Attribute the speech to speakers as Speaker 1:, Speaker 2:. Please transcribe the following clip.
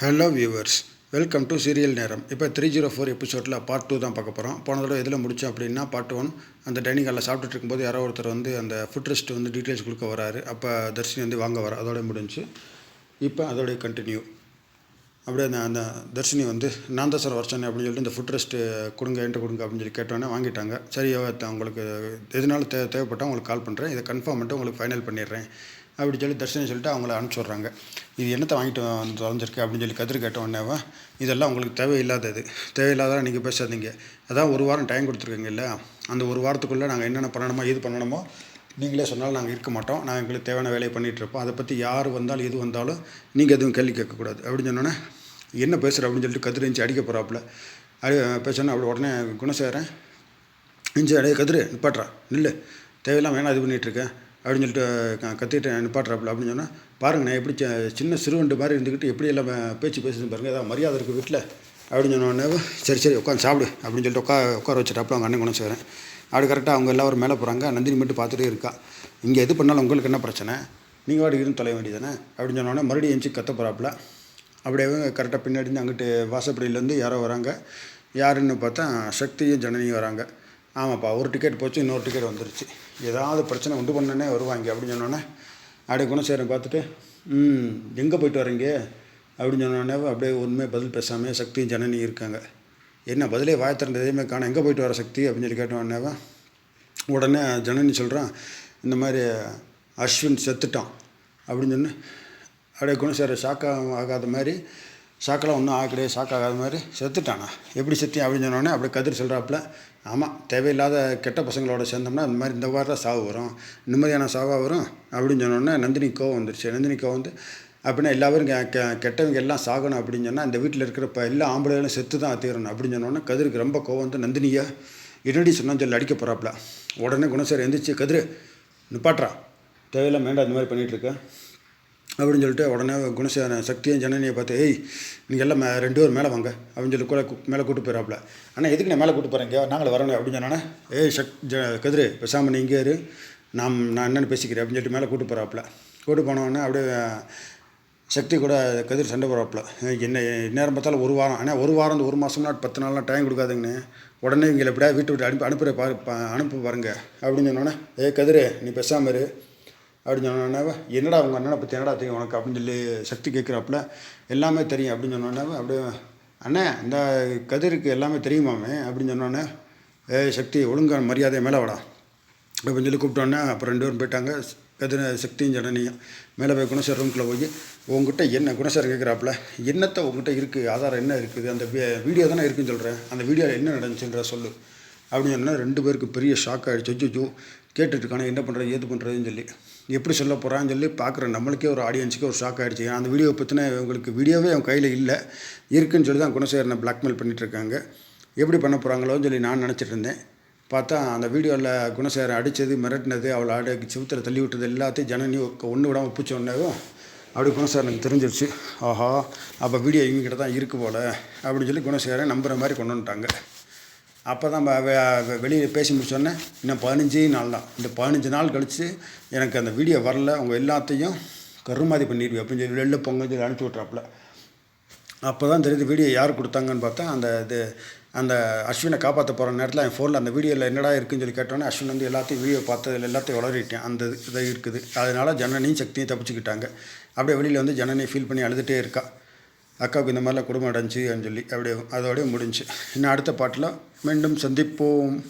Speaker 1: Hello viewers welcome to serial நேரம் இப்போ three zero four எபிசோடில் பார்ட் டூ தான் பார்க்க போகிறோம் போன தடவை எதில் முடித்தோம் அப்படின்னா பார்ட் ஒன் அந்த டைனிங் ஹாலில் சாப்பிட்டுட்டு இருக்கும்போது யாரோ ஒருத்தர் வந்து அந்த ஃபுட் ரெஸ்ட் வந்து டீட்டெயில்ஸ் கொடுக்க வராரு. அப்போ தர்ஷினி வந்து வாங்க வர. அதோட முடிஞ்சு. இப்போ அதோடைய கண்டினியூ அப்படியே அந்த அந்த தர்ஷினி வந்து நான் தான் சார் வரச்சேன் அப்படின்னு சொல்லிட்டு இந்த ஃபுட் ரெஸ்ட்டு கொடுங்க என்கிட்ட கொடுங்க அப்படின்னு சொல்லி கேட்டோன்னே வாங்கிட்டாங்க. சரி உங்களுக்கு எதனால தே தேவைப்பட்டால் உங்களுக்கு கால் பண்ணுறேன் இதை கன்ஃபார்ம் பண்ணிட்டு உங்களுக்கு ஃபைனல் பண்ணிடுறேன். அப்படி சொல்லி தர்ஷினி சொல்லிட்டு அவங்கள அனுப்பிச்சி இது என்னத்தை வாங்கிட்டு வந்து தொலைஞ்சிருக்கு அப்படின்னு சொல்லி கதிர் கேட்ட உடனேவா இதெல்லாம் உங்களுக்கு தேவையில்லாதது. தேவையில்லாத நீங்கள் பேசாதீங்க. அதான் ஒரு வாரம் டைம் கொடுத்துருக்கீங்கல்ல அந்த ஒரு வாரத்துக்குள்ளே நாங்கள் என்னென்ன பண்ணணுமோ இது பண்ணணுமோ நீங்களே சொன்னாலும் நாங்கள் இருக்க மாட்டோம். நாங்கள் எங்களுக்கு தேவையான வேலையை பண்ணிகிட்ருப்போம் அதை பற்றி யார் வந்தாலும் எது வந்தாலும் நீங்கள் எதுவும் கேள்வி கேட்கக்கூடாது. அப்படின்னு சொன்னோன்னே என்ன பேசுகிற அப்படின்னு சொல்லிட்டு கதிர் இருந்துச்சு அடிக்க போகிறாப்புல அடி பேசணும் அப்படி உடனே குணசேகரன் இஞ்சி அடைய கதிரு நிப்பாட்டுறா. நில்லு. தேவையில்லாம வேணாம் இது பண்ணிகிட்டு இருக்கேன் அப்படின்னு சொல்லிட்டு க- கத்திட்டு நிப்பாட்றாப்புல அப்படின்னு சொன்னால் பாருங்க நான் எப்படி சின்ன சிறுவண்டு மாதிரி இருந்துக்கிட்டு எப்படி எல்லாம் பேச்சு பேசுது பாருங்கள் ஏதாவது மரியாதை இருக்குது வீட்டில் அப்படின்னு சொன்னோடனே சரி சரி உட்காந்து சாப்பிடு. அப்படின்னு சொல்லிட்டு உட்கா உட்கார வச்சுட்டாப்புல அவங்க அண்ணன் குணசேகரன் அப்படி கரெக்டாக அவங்க எல்லாரும் மேலே போகிறாங்க நந்தினி மட்டும் பார்த்துட்டே இருக்கா. இங்கே எது பண்ணாலும் உங்களுக்கு என்ன பிரச்சனை? நீங்கள் வாடி இருந்து தொலைய வேண்டியதானே அப்படின்னு சொன்னோடனே மறுபடியும் எஞ்சி கத்த போகிறாப்புல அப்படியே கரெக்டாக பின்னாடி இருந்து அங்கிட்டு வாசப்படியிலேருந்து யாரோ வராங்க. யாருன்னு பார்த்தா சக்தியும் ஜனனியும் வராங்க. ஆமாப்பா ஒரு டிக்கெட் போச்சு இன்னொரு டிக்கெட் வந்துருச்சு. ஏதாவது பிரச்சனை உண்டு பண்ணனே வருவாங்க அப்படின்னு சொன்னோன்னே அப்படியே குணசேகரன் பார்த்துட்டு ம் எங்கே போயிட்டு வரீங்க? அப்படின்னு சொன்னோன்னே அப்படியே உண்மையாக பதில் பேசாமல் சக்தியும் ஜனனி இருக்காங்க. என்ன பதிலே வாய் திறந்த எதையுமே காணோம். எங்கே போயிட்டு வர சக்தி? அப்படின்னு சொல்லி கேட்டோன்னேவன் உடனே ஜனனி சொல்கிறான் இந்த மாதிரி அஸ்வின் செத்துட்டான். அப்படின்னு சொன்னு அப்படியே குணசேர ஷாக்காக ஆகாத மாதிரி ஷாக்கெல்லாம் ஒன்றும் ஆகலையே ஷாக் மாதிரி செத்துட்டானா? எப்படி செத்தி அப்படின்னு சொன்னோடனே அப்படியே கதிர் சொல்கிறாப்புல ஆமாம் தேவையில்லாத கெட்ட பசங்களோட சேர்ந்தோம்னா இந்த மாதிரி இந்த மாதிரி தான் சாவு வரும் நிம்மதியான சாவாக வரும் அப்படின்னு சொன்னோடனே நந்தினி கோவம் வந்துருச்சு. நந்தினி கோவம் வந்து அப்படின்னா எல்லாரும் க கெட்டவங்க எல்லாம் சாகணும் அப்படின்னு சொன்னால் இந்த வீட்டில் இருக்கிற இப்போ எல்லா ஆம்பளைகளும் செத்து தான் தீரணும் அப்படின்னு சொன்னோன்னே கதிருக்கு ரொம்ப கோவம் வந்து நந்தினியை என்னடி சொன்னால் சொல்லி அடிக்க போகிறாப்புல உடனே குணசேர் எந்திரிச்சு கதிர் நிப்பாட்றா தேவையில்லாம் வேண்டாம் இந்த மாதிரி பண்ணிகிட்ருக்கேன் அப்படின்னு சொல்லிட்டு உடனே குணசேன சக்தியும் ஜனனியை பார்த்து ஏய் நீங்கள் எல்லாம் மே ரெண்டு பேரும் மேலே வாங்க அப்படின்னு சொல்லி கூட மேலே கூட்டு போயிடாப்புல ஆனால் எதுக்கு நான் மேலே கூட்டு போகிறேங்க நாங்களே வரணும் அப்படின்னு சொன்னோன்னே ஏய் சக் ஜ கதிரு பேசாமல் நீ இங்கே இரு. நான் நான் என்னென்னு பேசிக்கிறேன் அப்படின்னு சொல்லிட்டு மேலே கூட்டு போகிறாப்புல கூட்டு போனோடனே அப்படியே சக்தி கூட கதிர் சண்டை போகிறாப்புல என்ன நேரம் பார்த்தாலும் ஒரு வாரம் ஆனால் ஒரு வாரம் இந்த ஒரு மாதம்னா பத்து நாள்லாம் டைம் கொடுக்காதுங்கண்ணே. உடனே இவங்களை எப்படியா வீட்டு விட்டு அனுப்பி அனுப்புகிற பாரு அனுப்பு பாருங்க அப்படின்னு சொன்னோன்னே ஏ கதிரு நீ பேசாமல் இரு. அப்படின்னு சொன்னோன்னே என்னடா உங்கள் அண்ணனை பற்றி என்னடா தெரியும்? உனக்கு அப்படின்னு சொல்லி சக்தி கேட்குறாப்புல எல்லாமே தெரியும் அப்படின்னு சொன்னோன்னே அப்படியே அண்ணே இந்த கதிருக்கு எல்லாமே தெரியுமாமே? அப்படின்னு சொன்னோன்னே ஏ சக்தி ஒழுங்கா மரியாதை மேலே வாடா. அப்படின்னு சொல்லி கூப்பிட்டோன்னே அப்புறம் ரெண்டு பேரும் போயிட்டாங்க. கதிர சக்தியும் ஜனனியும் மேலே போய் குணசர் ரூம்குள்ளே போய் உங்ககிட்ட என்ன? குணசர் கேட்குறாப்புல என்னத்தை உங்ககிட்ட இருக்குது ஆதாரம் என்ன இருக்குது? அந்த வீடியோ தானே இருக்குன்னு சொல்கிறேன் அந்த வீடியோவில் என்ன நடந்துச்சுன்ற சொல்லு. அப்படின்னு சொன்னால் ரெண்டு பேருக்கு பெரிய ஷாக் ஆகிடுச்சு ஜோ கேட்டுட்ருக்கானே என்ன பண்ணுறது ஏது பண்ணுறதுன்னு சொல்லி. எப்படி சொல்ல போகிறான்னு சொல்லி பார்க்குற நம்மளுக்கே ஒரு ஆடியன்ஸுக்கு ஒரு ஷாக் ஆகிடுச்சு அந்த வீடியோ பற்றின உங்களுக்கு வீடியோவே அவன் கையில் இல்லை. இருக்குன்னு சொல்லி தான் குணசேகரனை பிளாக்மெயில் பண்ணிகிட்ருக்காங்க எப்படி பண்ண போகிறாங்களோன்னு சொல்லி நான் நினச்சிட்டு இருந்தேன். பார்த்தா அந்த வீடியோவில் குணசேகரன் அடித்தது மிரட்டினது அவளை அடி செவுத்தில் தள்ளி விட்டது எல்லாத்தையும் ஜனனி ஒன்று விடாமல் பூச்ச உடனேவும் அப்படி குணசேகரனுக்கு தெரிஞ்சிருச்சு. ஆஹா அப்போ வீடியோ இவங்ககிட்ட தான் இருக்குது போல் அப்படின்னு சொல்லி குணசேகரன் நம்புகிற மாதிரி கொண்டு வந்துட்டாங்க. அப்போ தான் வெளியில் பேசி முடிச்சோடனே இன்னும் பதினஞ்சு நாள் தான். இந்த பதினஞ்சு நாள் கழித்து எனக்கு அந்த வீடியோ வரல. அவங்க எல்லாத்தையும் கருமாதி பண்ணிடுவேன் அப்படின்னு சொல்லி வெளில பொங்கல் சொல்லி அனுப்பிச்சி விட்றாப்புல அப்போ தான் தெரியுது வீடியோ யார் கொடுத்தாங்கன்னு பார்த்தா அந்த இது அந்த அஸ்வினை காப்பாற்ற போகிற நேரத்தில் என் ஃபோனில் அந்த வீடியோவில் என்னடா இருக்குன்னு சொல்லி கேட்டோன்னே அஸ்வின் வந்து எல்லாத்தையும் வீடியோ பார்த்ததில் எல்லாத்தையும் வளரிட்டேன் அந்த இது இருக்குது. அதனால் ஜனனியும் சக்தியும் தப்பிச்சுக்கிட்டாங்க. அப்படியே வெளியில் வந்து ஜனனி ஃபீல் பண்ணி அழுதுகிட்டே இருக்கா. அக்காவுக்கு இந்த மாதிரிலாம் குடும்பம் அடைஞ்சுன்னு சொல்லி அப்படியே அதோடய முடிஞ்சு இன்னும் அடுத்த பாட்டில் மீண்டும் சந்திப்போம்.